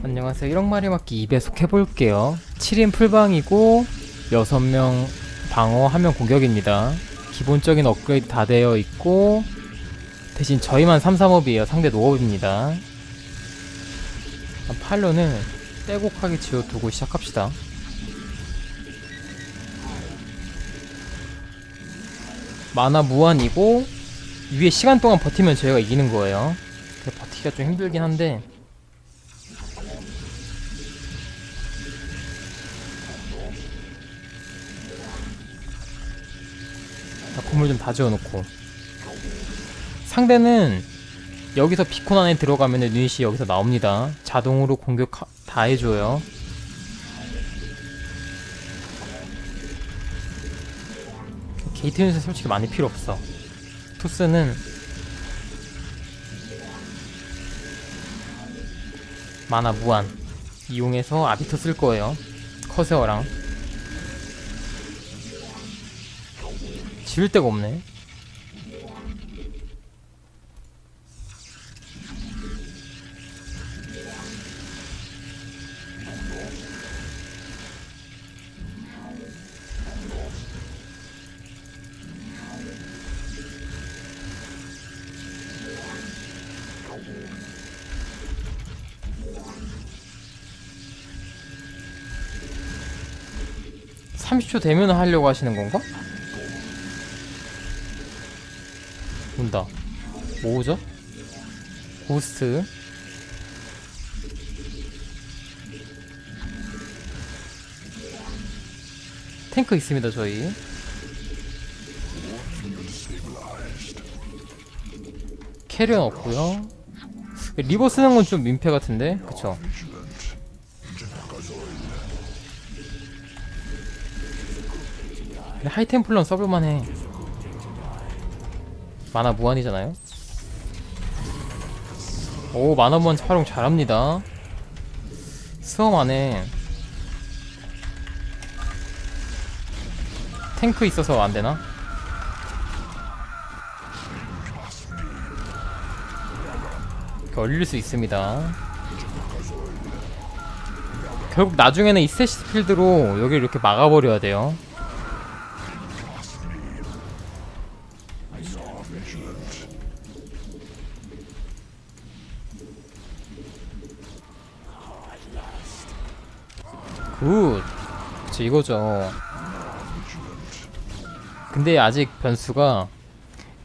안녕하세요. 1억 마리 맞기 2배속 해볼게요. 7인 풀방이고 6명 방어, 1명 공격입니다. 기본적인 업그레이드 다 되어 있고 대신 저희만 3, 3업이에요. 상대 노업입니다. 팔로는 빼곡하게 지어두고 시작합시다. 만화 무한이고 위에 시간 동안 버티면 저희가 이기는 거예요. 버티기가 좀 힘들긴 한데 건물 좀 다 지어놓고. 상대는 여기서 비콘 안에 들어가면 유닛이 여기서 나옵니다. 자동으로 공격 하- 다 해줘요. 게이트 유닛은 솔직히 많이 필요 없어. 토스는 마나 무한 이용해서 아비터 쓸 거예요. 커세어랑 지울 데가 없네. (30초) 되면 하려고 하시는 건가? 뭐죠? 고스트. 탱크 있습니다, 저희. 캐리언 없고요. 리버 쓰는 건 좀 민폐 같은데, 그쵸? 하이템플런 써볼만해. 만화 무한이잖아요. 오 만화 무한 활용 잘합니다. 수험 안에 탱크 있어서 안 되나? 이렇게 얼릴 수 있습니다. 결국 나중에는 이 세시 필드로 여기를 이렇게 막아버려야 돼요. 굿. 그쵸, 이거죠. 근데 아직 변수가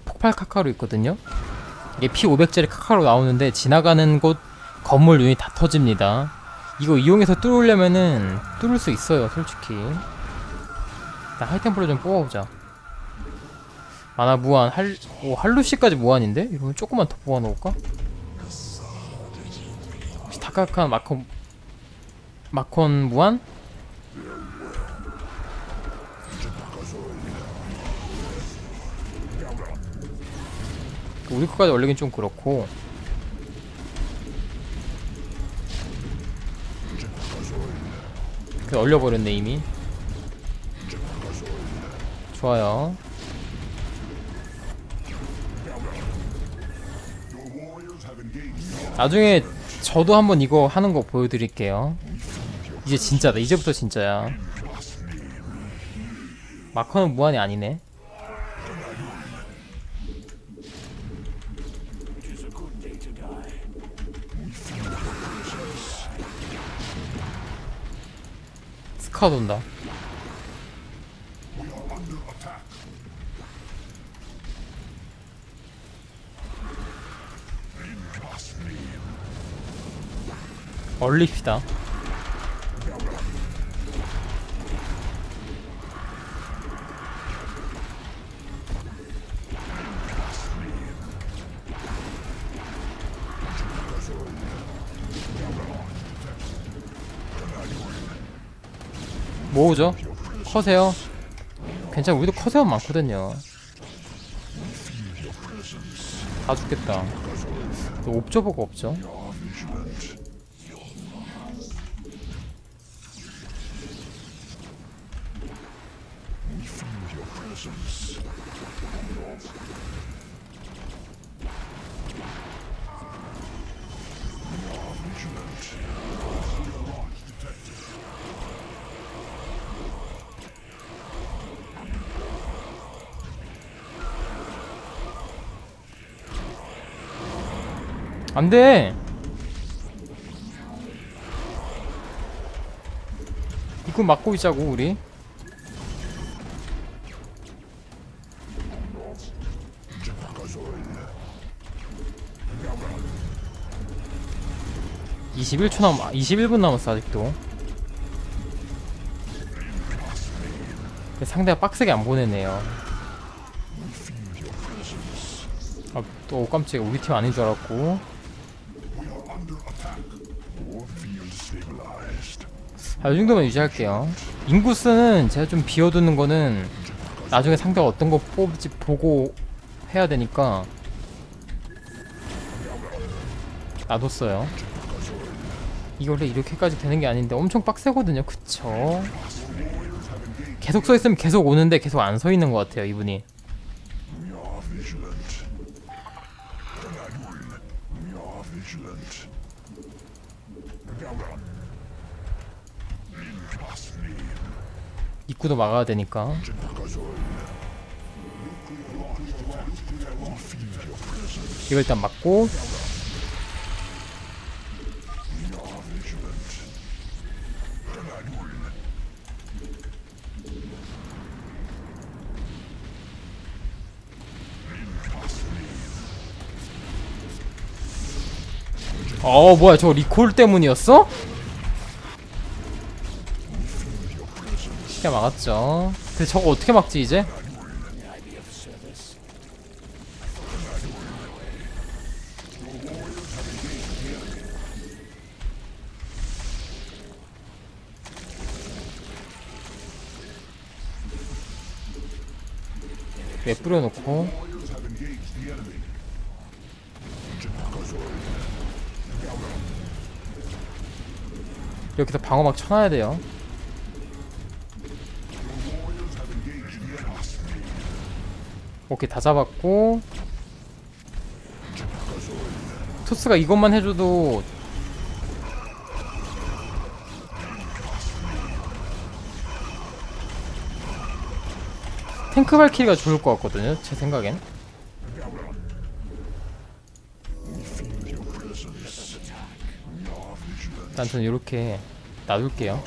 폭발 카카로 있거든요? 이게 P500짜리 카카로 나오는데 지나가는 곳 건물 유닛 다 터집니다. 이거 이용해서 뚫으려면은 뚫을 수 있어요, 솔직히. 나 하이템플로 좀 뽑아보자. 아나 무한, 할, 오, 할루시까지 무한인데? 이러면 조금만 더 뽑아놓을까? 혹시 다카칸 마콘, 마콘 무한? 우리 거까지 올리긴 좀 그렇고. 그 얼려버렸네 이미. 좋아요. 나중에 저도 한번 이거 하는 거 보여드릴게요 이제 진짜다. 이제부터 진짜야. 마커는 무한이 아니네. 스카 돈다. 얼립시다 모으죠? 커세요? 괜찮아 우리도 커세어 많거든요. 다 죽겠다. 옵저버가 없죠 안돼. 이거 막고 있자고 우리. (21초) 남 (21분) 남았어 아직도. 상대가 빡세게 안 보내네요. 아또 깜짝이야. 우리 팀 아닌 줄 알았고 아, 이 정도만 유지할게요. 인구스는 제가 좀 비워두는 거는 나중에 상대가 어떤 거 뽑을지 보고 해야 되니까 놔뒀어요. 이게 원래 이렇게까지 되는 게 아닌데 엄청 빡세거든요. 그쵸? 계속 서 있으면 계속 오는데 계속 안 서 있는 것 같아요. 이분이. 입구도 막아야 되니까. 이거 일단 막고 어 뭐야 저 리콜 때문이었어? 쉽게 막았죠? 근데 저거 어떻게 막지 이제? 왜 뿌려놓고? 여기서 방어 막 쳐놔야 돼요 오케이 다 잡았고. 토스가 이것만 해줘도 탱크 발키리가 좋을 것 같거든요 제 생각엔. 일단 저는 이렇게 놔둘게요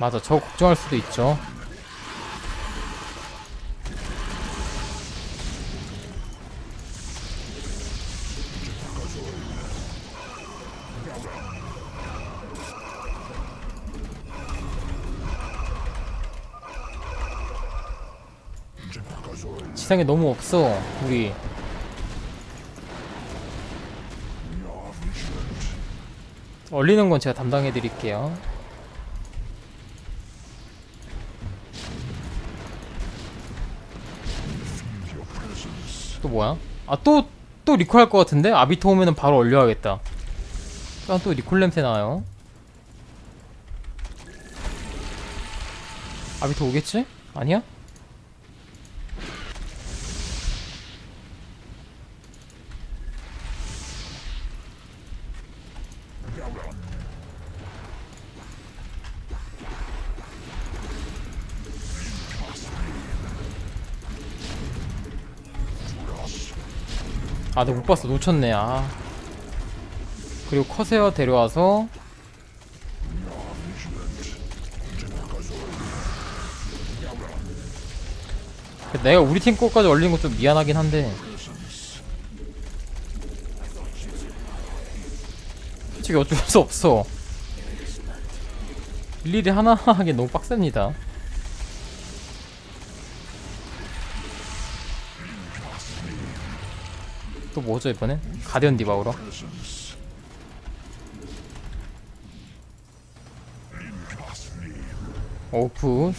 맞아 저거 걱정할 수도 있죠. 지상에 너무 없어 우리. 얼리는 건 제가 담당해 드릴게요 또 뭐야? 아 또 또 리콜 할 것 같은데? 아비토 오면은 바로 얼려야겠다 아, 또 리콜 냄새 나요 아비토 오겠지? 아니야? 아, 나 못 봤어. 놓쳤네. 아. 그리고 커세어 데려와서 내가 우리 팀 거까지 얼린 거좀 미안하긴 한데 솔직히 어쩔 수 없어 일일이 하나하나 하기 너무 빡셉니다 또 뭐죠 이번엔? 가디언 디바우로 오프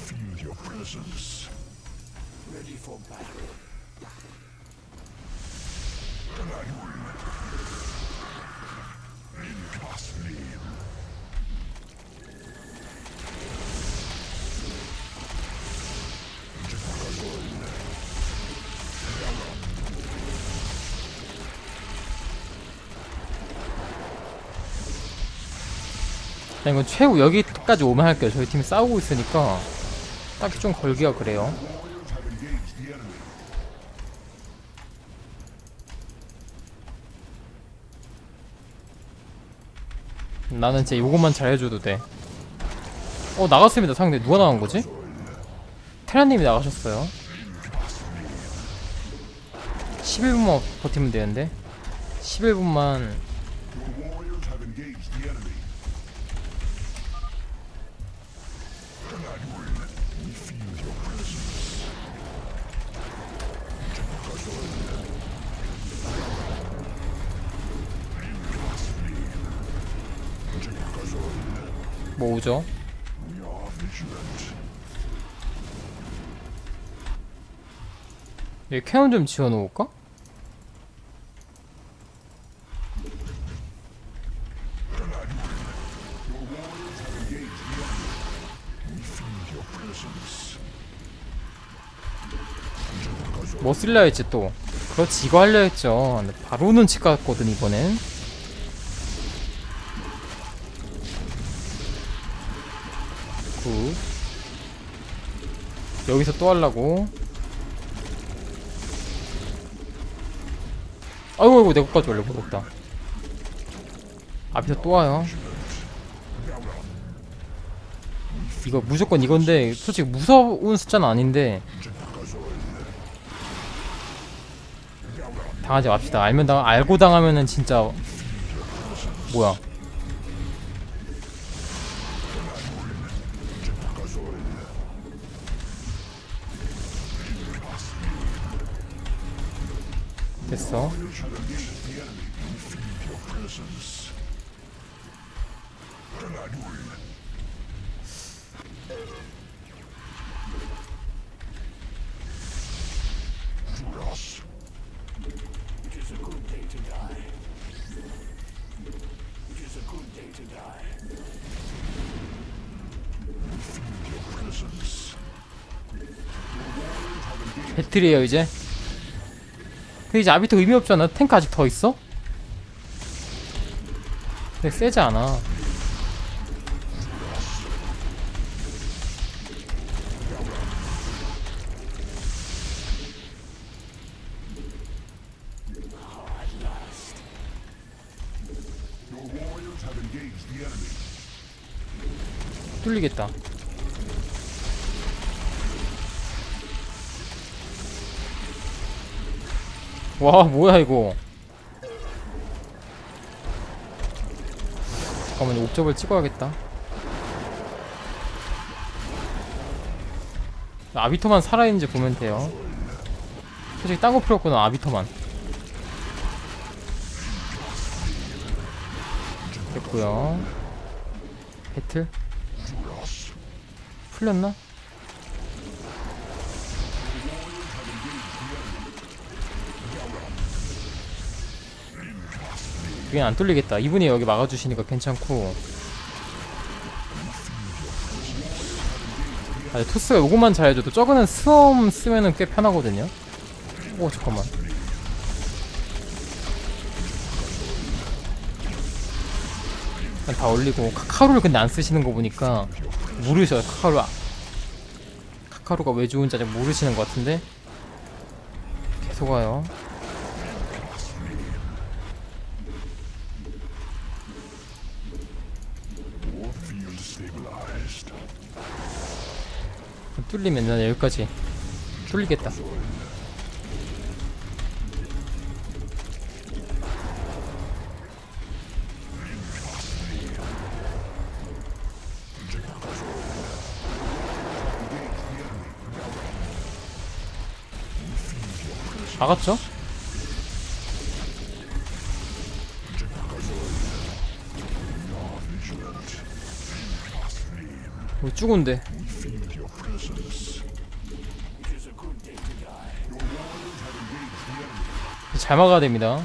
자, 이건 최후 여기까지 오면 할게요. 저희 팀이 싸우고 있으니까 딱히 좀 걸기가 그래요. 나는 진짜 요것만 잘해줘도 돼. 어 나갔습니다 상대 누가 나간 거지? 테라님이 나가셨어요. 11분만 버티면 되는데 11분만 뭐 오죠? 여기 캐논 좀 presence. 뭐 쓸려 했지 또 그렇지 이거 하려 했죠 바로 눈치 깠거든 이번엔 굿 여기서 또 하려고. 아이고 아이고 내 것까지 원래 무겁다. 앞에서 또 와요. 이거 무조건 이건데 솔직히 무서운 숫자는 아닌데. 당하지 맙시다. 알면 당 알고 당하면은 진짜 뭐야? Presence. 배틀이에요 이제. 근데 이제 아비터 의미 없잖아. 탱크 아직 더 있어? 근데 세지 않아. 뚫리겠다. 와 뭐야 이거? 잠깐만 옵저을 찍어야겠다. 아비터만 살아있는지 보면 돼요. 솔직히 딴거 필요 없구나 아비터만. 됐고요. 배틀. 풀렸나? 그게 안 뚫리겠다. 이분이 여기 막아주시니까 괜찮고. 아, 토스가 요것만 잘해줘도 저거는 스엄 쓰면은 꽤 편하거든요. 오 잠깐만. 일단 다 올리고 카카루를 근데 안 쓰시는 거 보니까 모르셔요 카카루. 아- 카카루가 왜 좋은지 아직 모르시는 것 같은데. 계속 와요. 뚫리면 난 여기까지 뚫리겠다 막았죠? 뭐 죽은데 your presence. 잘 막아야 됩니다.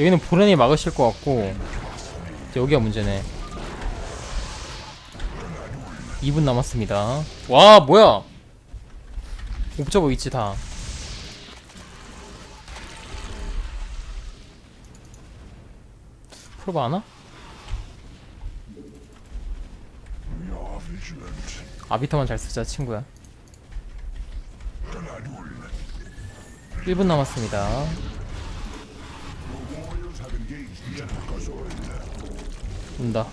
여기는 보렌이 막으실 것 같고 여기가 문제네. 2분 남았습니다. 와 뭐야? 옵저버 있지 다. 프로바 하나? 아비터만 잘 쓰자 친구야 1분 남았습니다. 온다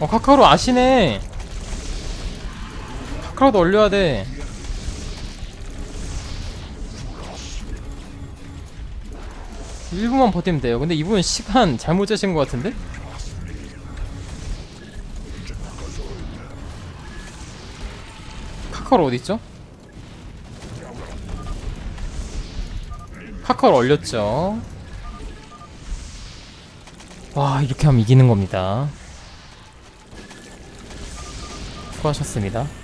어 카카오로 아시네 카카오도 올려야 돼. 일분만 버티면 돼요. 근데 이분은 시간 잘못 재신 것 같은데? 카카오 어딨죠? 카카오 올렸죠. 와 이렇게 하면 이기는 겁니다. 수고하셨습니다